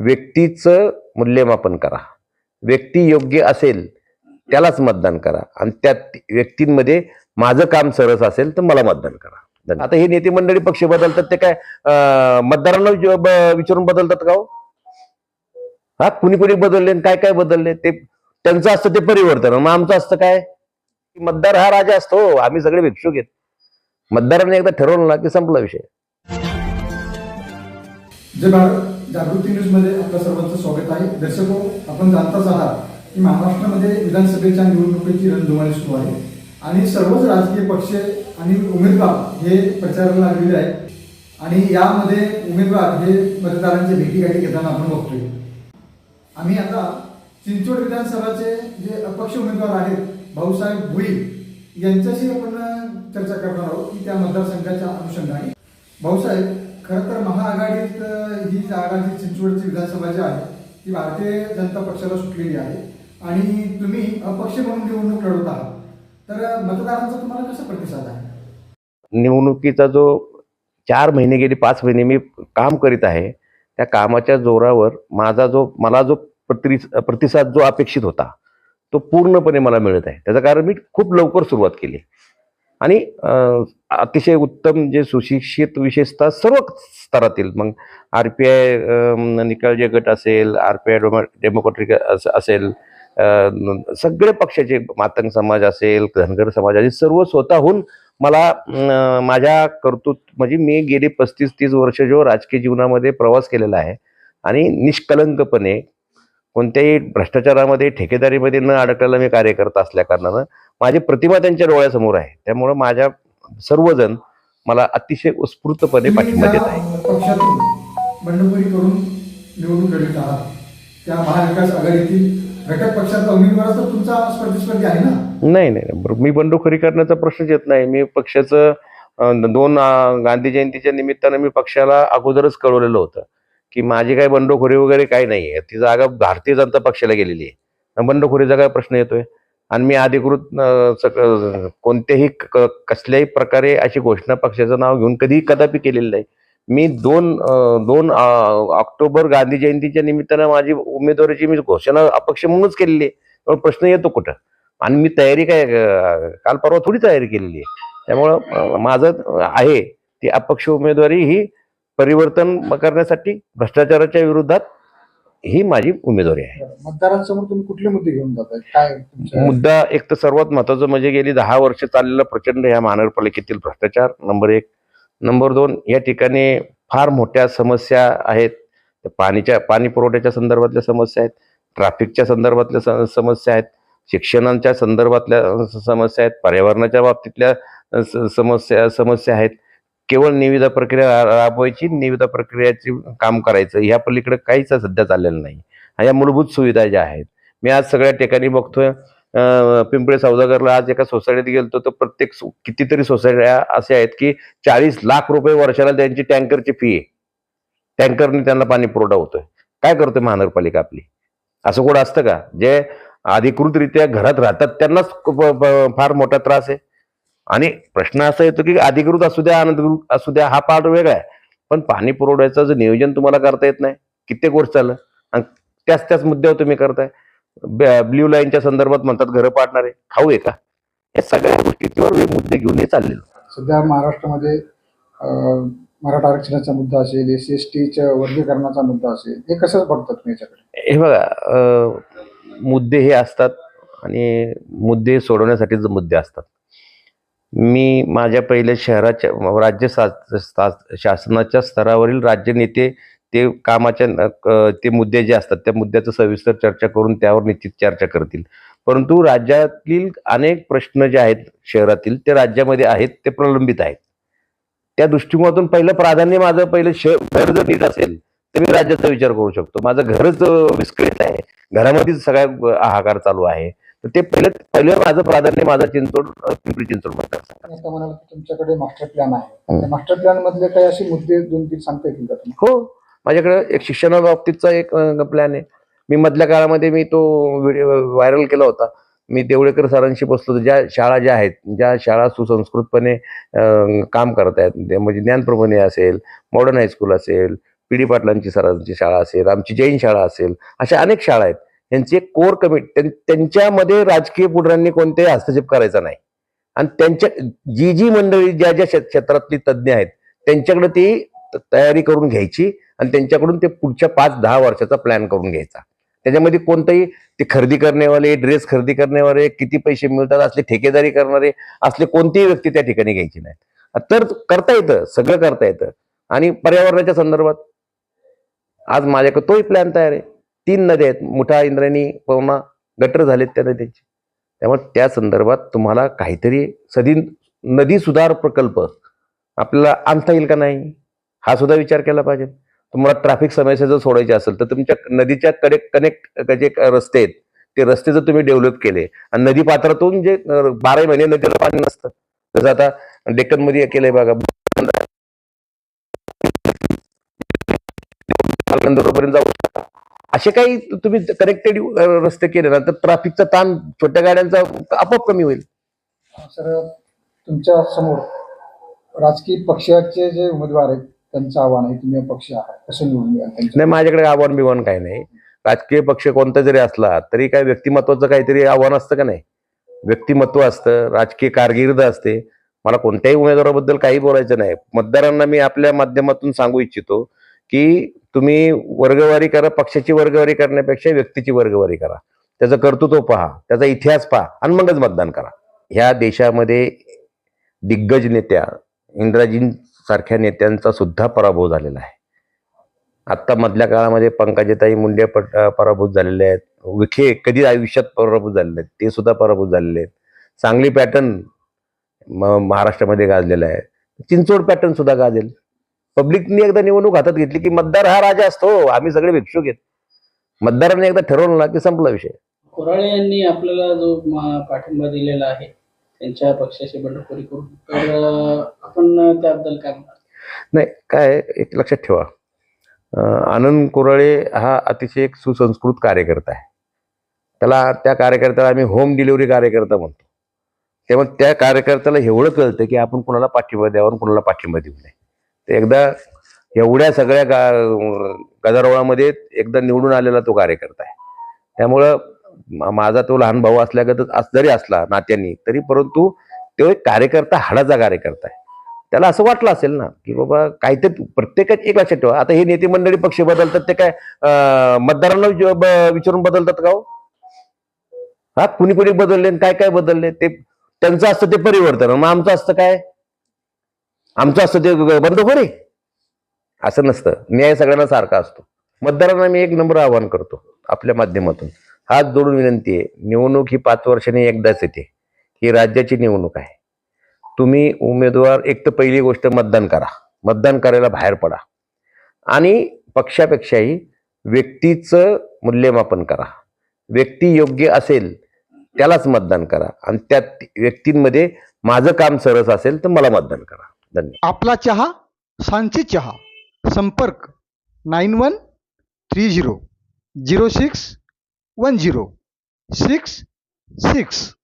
व्यक्तीचं मूल्यमापन करा. व्यक्ती योग्य असेल त्यालाच मतदान करा. आणि त्या व्यक्तींमध्ये माझं काम सरस असेल तर मला मतदान करा. आता हे नेते मंडळी पक्ष बदलतात ते काय मतदारांना विचारून बदलतात का हो? हा कुणी कुणी बदलले आणि काय काय बदलले? ते त्यांचं असतं ते परिवर्तन. मग आमचं असतं काय? मतदार हा राजा असतो. आम्ही सगळे भिक्षुक आहेत मतदारांनी एकदा ठरवलं ना की संपला विषय. जागृती न्यूजमध्ये आपल्या सर्वांचं स्वागत आहे. दर्शको आपण जाणताच आहात की महाराष्ट्रामध्ये विधानसभेच्या निवडणुकीची रणधुमाळी सुरू आहे. आणि सर्वच राजकीय पक्ष आणि उमेदवार हे प्रचाराला लागलेले आहेत. आणि यामध्ये उमेदवार हे मतदारांची भेटीगाठी घेताना आपण बघतोय. आम्ही आता चिंचवड विधानसभाचे जे अपक्ष उमेदवार आहेत भाऊसाहेब भुई यांच्याशी आपण चर्चा करणार आहोत की त्या मतदारसंघाच्या अनुषंगाने. भाऊसाहेब खरं तर महाआघाडीत ही जागा जी चिंचवडची विधानसभा जी आहे ती भारतीय जनता पक्षाला सुटलेली आहे. आणि तुम्ही अपक्ष म्हणून निवडणूक लढवत आहात. तर मतदारांचा तुम्हाला कसा प्रतिसाद आहे? निवडणुकीचा जो चार महिने गेले पाच महिने मी काम करीत आहे त्या कामाच्या जोरावर माझा जो मला जो प्रति प्रतिसाद जो अपेक्षित होता तो पूर्णपणे मला मिळत आहे. त्याचं कारण मी खूप लवकर सुरुवात केली. आणि अतिशय उत्तम जे सुशिक्षित विशेषतः सर्व स्तरातील मग आर पी आय निकाल गट असेल आर पी आय डेमोक्रॅटिक असेल सगळे पक्षाचे मातंग समाज असेल धनगर समाज असेल सर्व स्वतःहून मला माझ्या कर्तृत्व म्हणजे मी गेली पस्तीस तीस वर्ष जो राजकीय जीवनामध्ये प्रवास केलेला आहे आणि निष्कलंकपणे कोणत्याही भ्रष्टाचारामध्ये ठेकेदारीमध्ये न अडकलेला मी कार्यकर्ता असल्या कारणानं माझी प्रतिमा त्यांच्या डोळ्यासमोर आहे. त्यामुळं माझ्या सर्वजण मला अतिशय उत्स्फूर्तपणे पाठिंबा देत आहे. तुम्ही ज्या पक्षातून बंडखोरी करून निवडणूक लढवत आहात. त्या महाविकास आघाडीतील घटक पक्षाचा उमेदवार तर तुमचा स्पर्धेस्पर्धी आहे ना? नाही नाही मी बंडखोरी करण्याचा प्रश्नच येत नाही. मी पक्षाचं दोन गांधी जयंतीच्या निमित्तानं मी पक्षाला अगोदरच कळवलेलं होतं की माझी काय बंडखोरी वगैरे काही नाही आहे ती जागा भारतीय जनता पक्षाला गेलेली आहे. बंडखोरीचा काय प्रश्न येतोय? आणि मी अधिकृत सक- कोणत्याही क- कसल्याही प्रकारे अशी घोषणा पक्षाचं नाव घेऊन कधीही कदापि केलेली नाही. मी दोन दोन ऑक्टोबर गांधी जयंतीच्या निमित्तानं माझी उमेदवारीची मी घोषणा अपक्ष म्हणूनच केलेली आहे. प्रश्न येतो कुठं? आणि मी तयारी काय काल परवा थोडी तयारी केलेली आहे. त्यामुळं माझं आहे ती अपक्ष उमेदवारी ही परिवर्तन करण्यासाठी भ्रष्टाचाराच्या विरोधात ही माझी उमेदवारी आहे. मतदारांसमोर तुम्ही कुठले मुद्दे घेऊन जाताय? काय मुद्दा एक तर सर्वात महत्वाचं म्हणजे गेली दहा वर्ष चाललेला प्रचंड ह्या महानगरपालिकेतील भ्रष्टाचार. नंबर एक. नंबर दोन या ठिकाणी फार मोठ्या समस्या आहेत. पाणीच्या पाणी पुरवठ्याच्या संदर्भातल्या समस्या आहेत. ट्रॅफिकच्या संदर्भातल्या समस्या आहेत. शिक्षणाच्या संदर्भातल्या समस्या आहेत. पर्यावरणाच्या बाबतीतल्या समस्या समस्या आहेत. केवळ निविदा प्रक्रिया रा- राबवायची निविदा प्रक्रियाची काम करायचं. ह्या पलीकडे काहीच सध्या चाललेलं नाही. ह्या मूलभूत सुविधा ज्या आहेत मी आज सगळ्या ठिकाणी बघतोय. पिंपळे सौदागरला आज एका सोसायटीत गेलतो तर प्रत्येक कितीतरी सोसायट्या असे आहेत की चाळीस लाख रुपये वर्षाला त्यांची टँकरची फी आहे. टँकरने त्यांना पाणी पुरवठा होतोय. काय करतोय महानगरपालिका आपली? असं कोण असतं का? जे अधिकृतरित्या घरात राहतात त्यांनाच फार मोठा त्रास आहे. आणि प्रश्न असा येतो की अधिकृत असू द्या अनधिकृत असू द्या हा पार्ट वेगळा आहे. पण पाणी पुरवठ्याचं जे नियोजन तुम्हाला करता येत नाही कित्येक वर्ष चाललं आणि त्याच त्याच मुद्द्यावर तुम्ही करताय. ब्ल्यू लाईनच्या संदर्भात म्हणतात घरं पाडणारे. खाऊ आहे का? या सगळ्या गोष्टींवर मुद्दे घेऊन हे चाललेलो. सध्या महाराष्ट्रामध्ये मराठा आरक्षणाचा मुद्दा असेल एस एस टीच्या वर्गीकरणाचा मुद्दा असेल हे कसं बघतात तुम्ही याच्याकडे? हे बघा मुद्दे हे असतात आणि मुद्दे सोडवण्यासाठीच मुद्दे असतात. मी माझ्या पहिल्या शहराच्या राज्य सा- शासनाच्या स्तरावरील राज्यनेते ते कामाच्या ते मुद्दे जे असतात त्या मुद्द्याचं सविस्तर चर्चा करून त्यावर निश्चित चर्चा करतील. परंतु राज्यातील अनेक प्रश्न जे आहेत शहरातील ते राज्यामध्ये आहेत ते प्रलंबित आहेत. त्या दृष्टिकोनातून पहिलं प्राधान्य माझं पहिलं शहर घर जर नीट असेल तर मी राज्याचा विचार करू शकतो. माझं घरच विस्कळीत आहे. घरामध्येच सगळ्या अं, हाहाकार चालू आहे. तर ते पहिलं पहिलं माझं प्राधान्य माझा चिंचवड पिंपरी चिंचवड मतदारसंघ आता म्हणाल की तुमच्याकडे मास्टर प्लॅन आहे. मास्टर प्लॅन मधले काही असे मुद्दे दोन तीन सांगता येतील का हो. माझ्याकडे एक शिक्षणाबाबतीतचा एक प्लॅन आहे. मी मधल्या काळामध्ये मी तो व्हिडिओ व्हायरल केला होता. मी देवळेकर सरांशी बसलो होतो. ज्या शाळा ज्या आहेत ज्या शाळा सुसंस्कृतपणे अं, काम करत आहेत. ते म्हणजे ज्ञानप्रबंधी असेल मॉडर्न हायस्कूल असेल पी डी पाटलांची सरांची शाळा असेल आमची जैन शाळा असेल अशा अनेक शाळा आहेत. यांची एक कोर कमिट त्यांच्यामध्ये राजकीय पुढाऱ्यांनी कोणतेही हस्तक्षेप करायचा नाही. आणि त्यांच्या जी जी मंडळी ज्या ज्या क्षेत्रातली तज्ज्ञ आहेत त्यांच्याकडे ती तयारी करून घ्यायची आणि त्यांच्याकडून ते पुढच्या पाच दहा वर्षाचा प्लॅन करून घ्यायचा. त्याच्यामध्ये कोणतंही ते खरेदी करण्यावाले ड्रेस खरेदी करण्यावाले किती पैसे मिळतात असले ठेकेदारी करणारे असले कोणतीही व्यक्ती त्या ठिकाणी घ्यायची नाही तर करता येतं सगळं करता येतं. आणि पर्यावरणाच्या संदर्भात आज माझ्याकडे तोही प्लॅन तयार आहे. तीन नद्या आहेत. मुठा इंद्रायणी पवना गटर झालेत त्या नद्यांची. त्यामुळे त्या संदर्भात तुम्हाला काहीतरी सदी नदी सुधार प्रकल्प आपल्याला आणता येईल का नाही? हा सुद्धा विचार केला पाहिजे. तुम्हाला ट्रॅफिक समस्या जर सोडायची असेल तर तुमच्या नदीच्या कडे कनेक्ट जे रस्ते आहेत ते रस्ते जर तुम्ही डेव्हलप केले आणि नदी पात्रातून जे बारा बाराही महिने नदीला पाणी नसतं. जसं आता डेक्कनमध्ये केलंय बघा. पर्यंत जाऊ असे काही तुम्ही कनेक्टेड रस्ते केले ना तर ट्रॅफिकचा ताण छोट्या गाड्यांचा आपोआप कमी होईल. सर तुमच्यासमोर राजकीय पक्षाचे जे उमेदवार आहेत त्यांचं आव्हान आहे तुम्ही अपक्ष आहात कसं निवडून नाही माझ्याकडे आव्हान बिव्हान काही नाही. राजकीय पक्ष कोणता जरी असला तरी काय व्यक्तिमत्वाचं काहीतरी आव्हान असतं का नाही? व्यक्तिमत्व असतं राजकीय कारकीर्द असते. मला कोणत्याही उमेदवाराबद्दल काही बोलायचं नाही. मतदारांना मी आपल्या माध्यमातून सांगू इच्छितो की तुम्ही वर्गवारी करा पक्षाची वर्गवारी करण्यापेक्षा व्यक्तीची वर्गवारी करा. त्याचं कर्तृत्व पहा त्याचा इतिहास पहा आणि मगच मतदान करा. ह्या देशामध्ये दिग्गज नेत्या इंद्राजींसारख्या नेत्यांचा सुद्धा पराभव झालेला आहे. आत्ता मधल्या काळामध्ये पंकजाताई मुंडे पट- पराभूत झालेले आहेत. विखे कधी आयुष्यात पराभूत झालेले आहेत? ते सुद्धा पराभूत झालेले आहेत. सांगली पॅटर्न महाराष्ट्रामध्ये गाजलेला आहे. चिंचोड पॅटर्न सुद्धा गाजेल. पब्लिकनी एकदा निवडणूक हातात घेतली की मतदार हा राजा असतो. आम्ही सगळे भिक्षुक आहेत. मतदारांनी एकदा ठरवलं ना की संपला विषय. कोराळे यांनी आपल्याला जो पाठिंबा दिलेला आहे त्यांच्या पक्षाची बंडखोरी करून तर आपण त्याबद्दल काय म्हणणार? नाही काय एक लक्षात ठेवा. आनंद कोराळे हा अतिशय एक सुसंस्कृत कार्यकर्ता आहे. त्याला त्या कार्यकर्त्याला आम्ही होम डिलिव्हरी कार्यकर्ता म्हणतो. तेव्हा त्या कार्यकर्त्याला एवढं कळतं की आपण कुणाला पाठिंबा द्यावा आणि कुणाला पाठिंबा देऊ नये. एकदा एवढ्या सगळ्या गा गदारोळामध्ये एकदा निवडून आलेला तो कार्यकर्ता आहे. त्यामुळं माझा तो लहान भाऊ असल्यागतच जरी असला नात्यांनी तरी परंतु तो एक कार्यकर्ता हाडाचा कार्यकर्ता आहे. त्याला असं वाटलं असेल ना की बाबा काहीतरी प्रत्येकाच एक लक्षात ठेवा. आता हे नेते मंडळी पक्ष बदलतात ते काय मतदारांना ब- विचारून बदलतात का हो? हा कुणी कुणी बदलले आणि काय काय बदलले? ते त्यांचं असतं ते परिवर्तन. मग आमचं असतं काय? आमचं असतं ते बंद हो रे असं नसतं. न्याय सगळ्यांना सारखा असतो. मतदारांना मी एक नंबर आवाहन करतो आपल्या माध्यमातून. हात जोडून विनंती आहे. निवडणूक ही पाच वर्षांनी एकदाच येते. ही राज्याची निवडणूक आहे. तुम्ही उमेदवार एक तर पहिली गोष्ट मतदान करा. मतदान करायला बाहेर पडा. आणि पक्षापेक्षाही व्यक्तीचं मूल्यमापन करा. व्यक्ती योग्य असेल त्यालाच मतदान करा. आणि त्या व्यक्तींमध्ये माझं काम सरस असेल तर मला मतदान करा. धन्यवाद. आपला चहा सांची चहा. संपर्क nine one three zero zero six one zero six six.